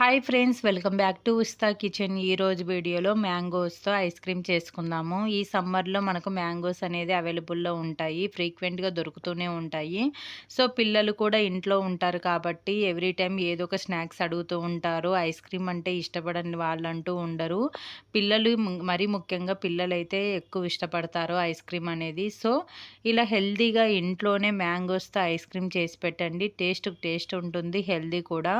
Hi friends welcome back to Usta kitchen ఈరోజు వీడియోలో మ్యాంగోస్తో ice cream చేసుకుందాము. ఈ సమ్మర్లో మనకు మ్యాంగోస్ అనేది అవైలబుల్లో ఉంటాయి ఫ్రీక్వెంట్గా దొరుకుతూనే ఉంటాయి. సో పిల్లలు కూడా ఇంట్లో ఉంటారు కాబట్టి ఎవ్రీ టైం ఏదో ఒక స్నాక్స్ అడుగుతూ ఉంటారు. ఐస్ క్రీమ్ అంటే ఇష్టపడని వాళ్ళంటూ ఉండరు. పిల్లలు మరీ ముఖ్యంగా పిల్లలైతే ఎక్కువ ఇష్టపడతారు ఐస్ క్రీమ్ అనేది. సో ఇలా హెల్తీగా ఇంట్లోనే మ్యాంగోస్తో ఐస్ క్రీమ్ చేసి పెట్టండి. టేస్ట్ టేస్ట్ ఉంటుంది హెల్తీ కూడా.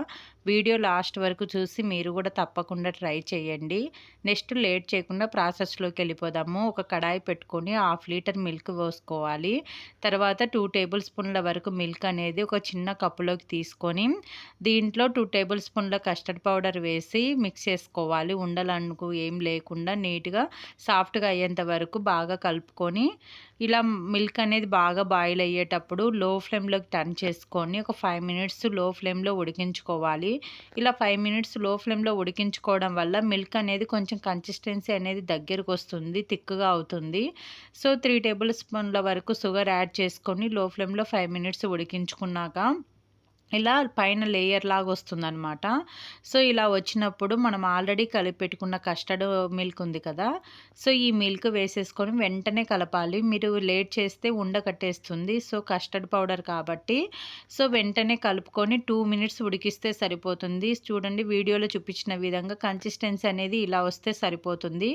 వీడియో లాస్ట్ వరకు చూసి మీరు కూడా తప్పకుండా ట్రై చేయండి. నెక్స్ట్ లేట్ చేయకుండా ప్రాసెస్లోకి వెళ్ళిపోదాము. ఒక కడాయి పెట్టుకొని హాఫ్ లీటర్ మిల్క్ పోసుకోవాలి. తర్వాత టూ టేబుల్ స్పూన్ల వరకు మిల్క్ అనేది ఒక చిన్న కప్పులోకి తీసుకొని దీంట్లో టూ టేబుల్ స్పూన్ల కస్టర్డ్ పౌడర్ వేసి మిక్స్ చేసుకోవాలి. ఉండలనుకు ఏం లేకుండా నీట్గా సాఫ్ట్గా అయ్యేంత వరకు బాగా కలుపుకొని ఇలా మిల్క్ అనేది బాగా బాయిల్ అయ్యేటప్పుడు లో ఫ్లేమ్లోకి టర్న్ చేసుకొని ఒక ఫైవ్ మినిట్స్లో ఫ్లేమ్లో ఉడికించుకోవాలి. ఇలా ఫైవ్ మినిట్స్లో ఫ్లేమ్లో ఉడికించుకోవడం వల్ల మిల్క్ అనేది కొంచెం కన్సిస్టెన్సీ అనేది దగ్గరకు వస్తుంది థిక్గా అవుతుంది. సో త్రీ టేబుల్ స్పూన్ల వరకు షుగర్ యాడ్ చేసుకొని లో ఫ్లేమ్లో ఫైవ్ మినిట్స్ ఉడికించుకున్నాక ఇలా పైన లేయర్ లాగా వస్తుందన్నమాట సో ఇలా వచ్చినప్పుడు మనం ఆల్రెడీ కలిపెట్టుకున్న కస్టర్డ్ మిల్క్ ఉంది కదా. సో ఈ మిల్క్ వేసేసుకొని వెంటనే కలపాలి. మీరు లేట్ చేస్తే ఉండకట్టేస్తుంది సో కస్టర్డ్ పౌడర్ కాబట్టి. సో వెంటనే కలుపుకొని టూ మినిట్స్ ఉడికిస్తే సరిపోతుంది. చూడండి వీడియోలో చూపించిన విధంగా కన్సిస్టెన్సీ అనేది ఇలా వస్తే సరిపోతుంది.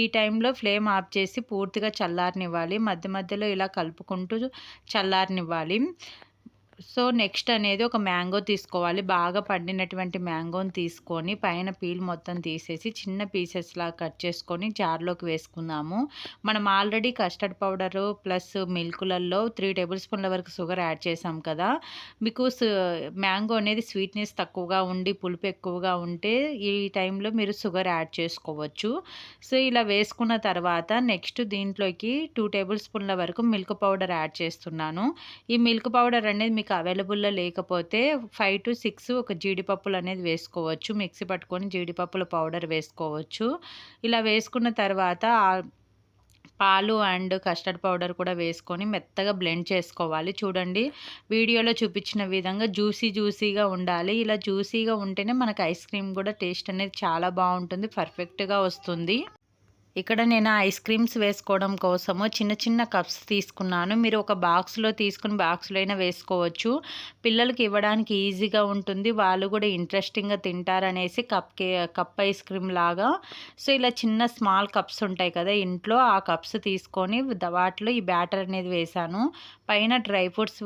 ఈ టైంలో ఫ్లేమ్ ఆఫ్ చేసి పూర్తిగా చల్లారనివ్వాలి. మధ్య మధ్యలో ఇలా కలుపుకుంటూ చల్లారనివ్వాలి. సో నెక్స్ట్ అనేది ఒక మ్యాంగో తీసుకోవాలి. బాగా పండినటువంటి మ్యాంగోని తీసుకొని పైన పీల్ మొత్తం తీసేసి చిన్న పీసెస్లా కట్ చేసుకొని జార్లోకి వేసుకుందాము. మనం ఆల్రెడీ కస్టర్డ్ పౌడరు ప్లస్ మిల్కులలో త్రీ టేబుల్ స్పూన్ల వరకు షుగర్ యాడ్ చేసాం కదా. మీకు మ్యాంగో అనేది స్వీట్నెస్ తక్కువగా ఉండి పులుపు ఎక్కువగా ఉంటే ఈ టైంలో మీరు షుగర్ యాడ్ చేసుకోవచ్చు. సో ఇలా వేసుకున్న తర్వాత నెక్స్ట్ దీంట్లోకి టూ టేబుల్ స్పూన్ల వరకు మిల్క్ పౌడర్ యాడ్ చేస్తున్నాను. ఈ మిల్క్ పౌడర్ అనేది మీకు అవైలబుల్లో లేకపోతే ఫైవ్ టు సిక్స్ ఒక జీడిపప్పులు అనేది వేసుకోవచ్చు. మిక్సీ పట్టుకొని జీడిపప్పుల పౌడర్ వేసుకోవచ్చు. ఇలా వేసుకున్న తర్వాత పాలు అండ్ కస్టర్డ్ పౌడర్ కూడా వేసుకొని మెత్తగా బ్లెండ్ చేసుకోవాలి. చూడండి వీడియోలో చూపించిన విధంగా జ్యూసీ జ్యూసీగా ఉండాలి. ఇలా జ్యూసీగా ఉంటేనే మనకు ఐస్ క్రీమ్ కూడా టేస్ట్ అనేది చాలా బాగుంటుంది పర్ఫెక్ట్గా వస్తుంది. ఇక్కడ నేను ఐస్ క్రీమ్స్ వేసుకోవడం కోసము చిన్న చిన్న కప్స్ తీసుకున్నాను. మీరు ఒక బాక్స్లో తీసుకుని బాక్స్లో అయినా వేసుకోవచ్చు. పిల్లలకి ఇవ్వడానికి ఈజీగా ఉంటుంది. వాళ్ళు కూడా ఇంట్రెస్టింగ్గా తింటారనేసి కప్ కే కప్ ఐస్ క్రీమ్ లాగా. సో ఇలా చిన్న స్మాల్ కప్స్ ఉంటాయి కదా ఇంట్లో ఆ కప్స్ తీసుకొని వాటిలో ఈ బ్యాటర్ అనేది వేశాను. పైన డ్రై ఫ్రూట్స్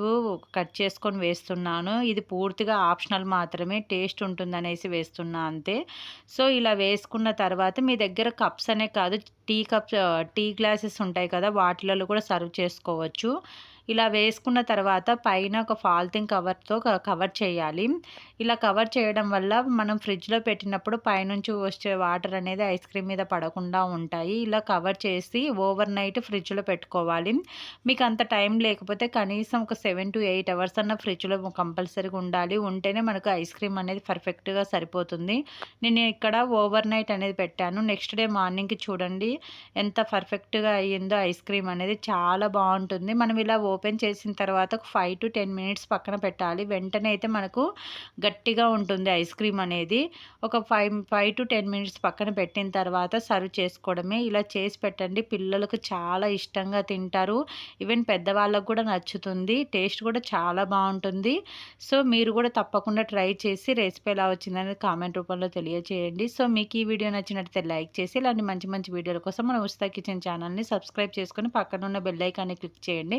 కట్ చేసుకొని వేస్తున్నాను. ఇది పూర్తిగా ఆప్షనల్ మాత్రమే టేస్ట్ ఉంటుందనేసి వేస్తున్నా అంతే. సో ఇలా వేసుకున్న తర్వాత మీ దగ్గర కప్స్ అనే కాదు టీ కప్స్ టీ గ్లాసెస్ ఉంటాయి కదా వాటిలలో కూడా సర్వ్ చేసుకోవచ్చు. ఇలా వేసుకున్న తర్వాత పైన ఒక ఫాల్తింగ్ కవర్తో కవర్ చేయాలి. ఇలా కవర్ చేయడం వల్ల మనం ఫ్రిడ్జ్లో పెట్టినప్పుడు పైనుంచి వచ్చే వాటర్ అనేది ఐస్ క్రీమ్ మీద పడకుండా ఉంటాయి. ఇలా కవర్ చేసి ఓవర్ నైట్ ఫ్రిడ్జ్లో పెట్టుకోవాలి. మీకు అంత టైం లేకపోతే కనీసం ఒక సెవెన్ టు ఎయిట్ అవర్స్ అన్న ఫ్రిడ్జ్లో కంపల్సరీగా ఉండాలి. ఉంటేనే మనకు ఐస్ క్రీమ్ అనేది పర్ఫెక్ట్గా సరిపోతుంది. నేను ఇక్కడ ఓవర్ నైట్ అనేది పెట్టాను. నెక్స్ట్ డే మార్నింగ్కి చూడండి ఎంత పర్ఫెక్ట్గా అయ్యిందో ఐస్ క్రీమ్ అనేది చాలా బాగుంటుంది. మనం ఇలా ఓపెన్ చేసిన తర్వాత ఒక ఫైవ్ టు టెన్ మినిట్స్ పక్కన పెట్టాలి. వెంటనే అయితే మనకు గట్టిగా ఉంటుంది ఐస్ క్రీమ్ అనేది. ఒక five five to ten minutes పక్కన పెట్టిన తర్వాత సర్వ్ చేసుకోవడమే. ఇలా చేసి పెట్టండి. పిల్లలకు చాలా ఇష్టంగా తింటారు. ఈవెన్ పెద్దవాళ్ళకు కూడా నచ్చుతుంది. టేస్ట్ కూడా చాలా బాగుంటుంది. సో మీరు కూడా తప్పకుండా ట్రై చేసి రెసిపీ ఎలా వచ్చిందనేది కామెంట్ రూపంలో తెలియజేయండి సో మీకు ఈ వీడియో నచ్చినట్లయితే లైక్ చేసి ఇలాంటి మంచి మంచి వీడియోల కోసం మన ఉస్తా కిచెన్ ఛానల్ని సబ్స్క్రైబ్ చేసుకొని పక్కన ఉన్న బెల్ ఐకాన్ని క్లిక్ చేయండి.